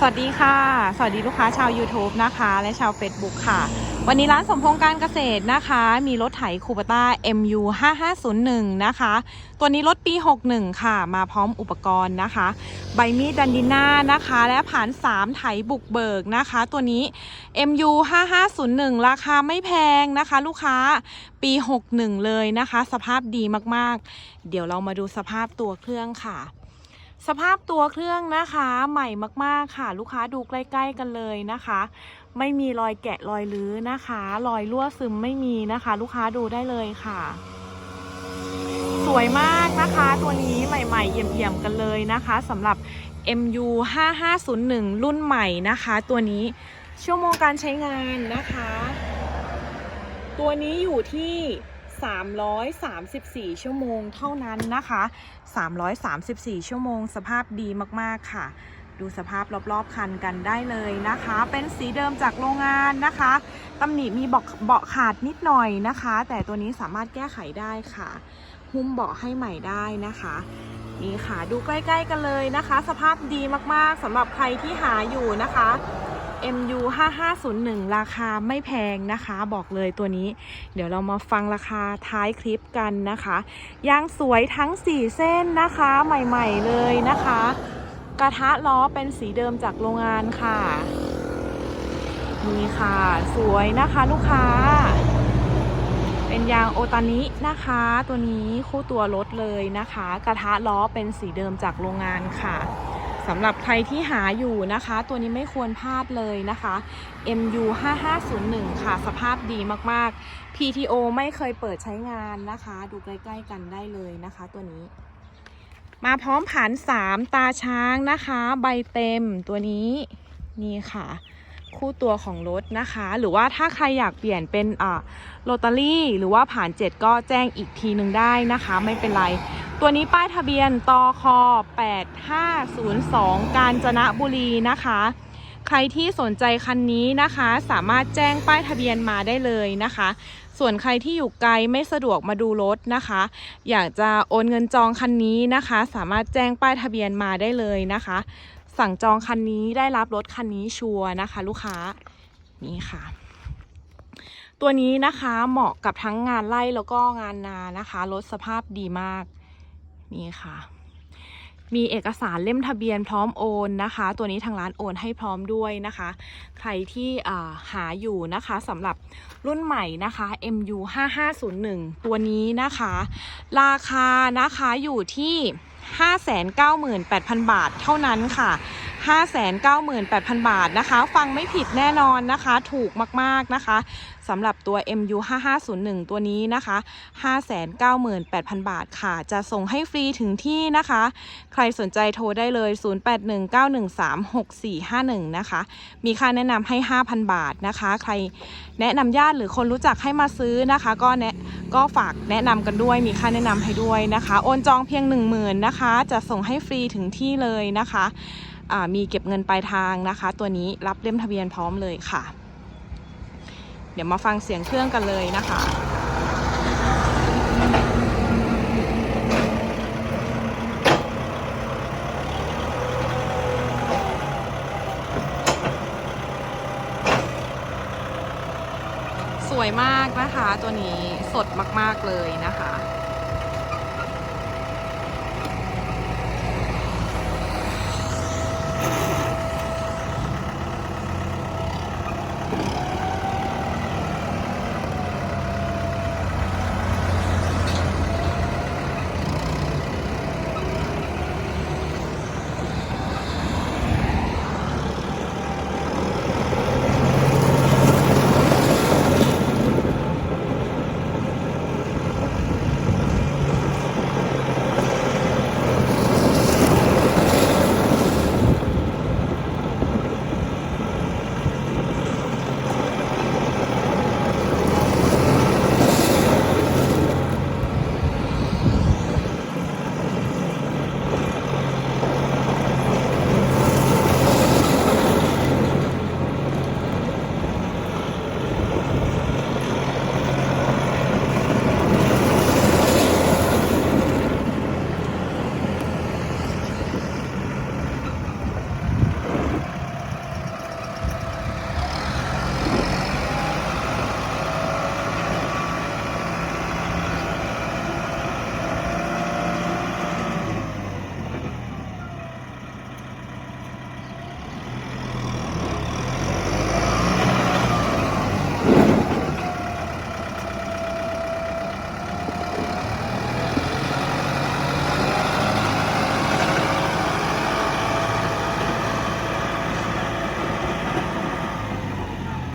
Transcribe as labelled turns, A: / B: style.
A: สวัสดีค่ะ สวัสดีลูกค้าชาว YouTube นะคะ และชาว Facebook ค่ะ วันนี้ร้านสมพงษ์การเกษตรนะคะ มีรถไถคูปต้า MU 5501 นะคะ ตัวนี้รถปี 61 ค่ะ มาพร้อมอุปกรณ์นะคะ ใบมีดดันดิน่านะคะ และผ่าน 3 ไถบุกเบิกนะคะ ตัวนี้ MU 5501 ราคาไม่แพงนะคะ ลูกค้าปี 61 เลยนะคะ สภาพดีมากๆ เดี๋ยวเรามาดูสภาพตัวเครื่องค่ะ สภาพตัวเครื่องนะคะใหม่มากๆค่ะ ลูกค้าดูใกล้ ๆ กันเลยนะคะ ไม่มีรอยแกะรอยลื้อนะคะ รอยรั่วซึมไม่มีนะคะ ลูกค้าดูได้เลยค่ะ สวยมากนะคะ ตัวนี้ใหม่ ๆเอี่ยมๆกันเลยนะคะสำหรับ MU 5501 รุ่นใหม่นะคะ ตัวนี้ชั่วโมงการใช้งานนะคะ ตัวนี้อยู่ที่ 334 ชั่วโมงเท่านั้นนะคะ 334 ชั่วโมง สภาพดีมากๆค่ะ ดูสภาพรอบๆคันกันได้เลยนะคะ เป็นสีเดิมจากโรงงานนะคะตำหนิมีเบาะเบาะขาดนิดหน่อยนะคะ แต่ตัวนี้สามารถแก้ไขได้ค่ะ หุ้มเบาะให้ใหม่ได้นะคะนี่ค่ะดูใกล้ ๆ กันเลยนะคะ สภาพดีมากๆสำหรับใครที่หาอยู่นะคะ MU 5501 ราคาไม่แพงนะคะ บอกเลยตัวนี้ เดี๋ยวเรามาฟังราคาท้ายคลิปกันนะคะ ยางสวยทั้ง 4 เส้นนะคะใหม่ ๆ เลยนะคะ กระทะล้อเป็นสีเดิมจากโรงงานค่ะ นี่ค่ะ สวยนะคะลูกค้า เป็นยางโอตานินะคะ ตัวนี้คู่ตัวรถเลยนะคะ กระทะล้อเป็นสีเดิมจากโรงงานค่ะ สำหรับใครที่หาอยู่นะคะ ตัวนี้ไม่ควรพลาดเลยนะคะ MU 5501ค่ะ สภาพดีมากๆ PTO ไม่เคยเปิดใช้งานนะคะ ดูใกล้ๆกันได้เลยนะคะ ตัวนี้ มาพร้อมผ่าน 3 ตาช้างนะคะ ใบเต็มตัวนี้นี่ค่ะ คู่ตัวของรถนะคะ หรือว่าถ้าใครอยากเปลี่ยนเป็นอ่าโรตารี่หรือว่าผ่าน7ก็แจ้งอีกทีหนึ่งได้นะคะ ไม่เป็นไร ตัวนี้ป้ายทะเบียนตค8502 กาญจนบุรีนะคะ ใครที่สนใจคันนี้นะคะ สามารถแจ้งป้ายทะเบียนมาได้เลยนะคะ ส่วนใครที่อยู่ไกลไม่สะดวกมาดูรถนะคะ อยากจะโอนเงินจองคันนี้นะคะ สามารถแจ้งป้ายทะเบียนมาได้เลยนะคะ สั่งจองคันนี้ได้รับรถคันนี้ชัวร์นะคะ ลูกค้านี่ค่ะ ตัวนี้นะคะเหมาะกับทั้งงานไร่แล้วก็งานนานะคะรถสภาพดีมากนี่ค่ะ มีเอกสารเล่มทะเบียนพร้อมโอนนะคะ ตัวนี้ทางร้านโอนให้พร้อมด้วยนะคะ ใครที่หาอยู่นะคะสำหรับรุ่นใหม่นะคะ MU 5501ตัวนี้นะคะ ราคานะคะอยู่ที่ 598,000 บาทเท่านั้นค่ะ 598,000 บาทนะคะ ฟังไม่ผิดแน่นอนนะคะ ถูกมากๆนะคะสำหรับตัว MU 5501 ตัวนี้นะคะ 598,000 บาทค่ะ จะส่งให้ฟรีถึงที่นะคะ ใครสนใจโทรได้เลย 0819136451 นะคะ มีค่าแนะนำให้ 5,000 บาทนะคะ ใครแนะนำญาติหรือคนรู้จักให้มาซื้อนะคะ ก็แนะก็ฝากแนะนำกันด้วย มีค่าแนะนำให้ด้วยนะคะ โอนจองเพียง 10,000นะคะ จะส่งให้ฟรีถึงที่เลยนะคะ มีเก็บเงินปลายทางนะคะ ตัวนี้รับเล่มทะเบียนพร้อมเลยค่ะ เดี๋ยวมาฟังเสียงเครื่องกันเลยนะคะสวยมากนะคะ ตัวนี้สดมาก ๆ เลยนะคะ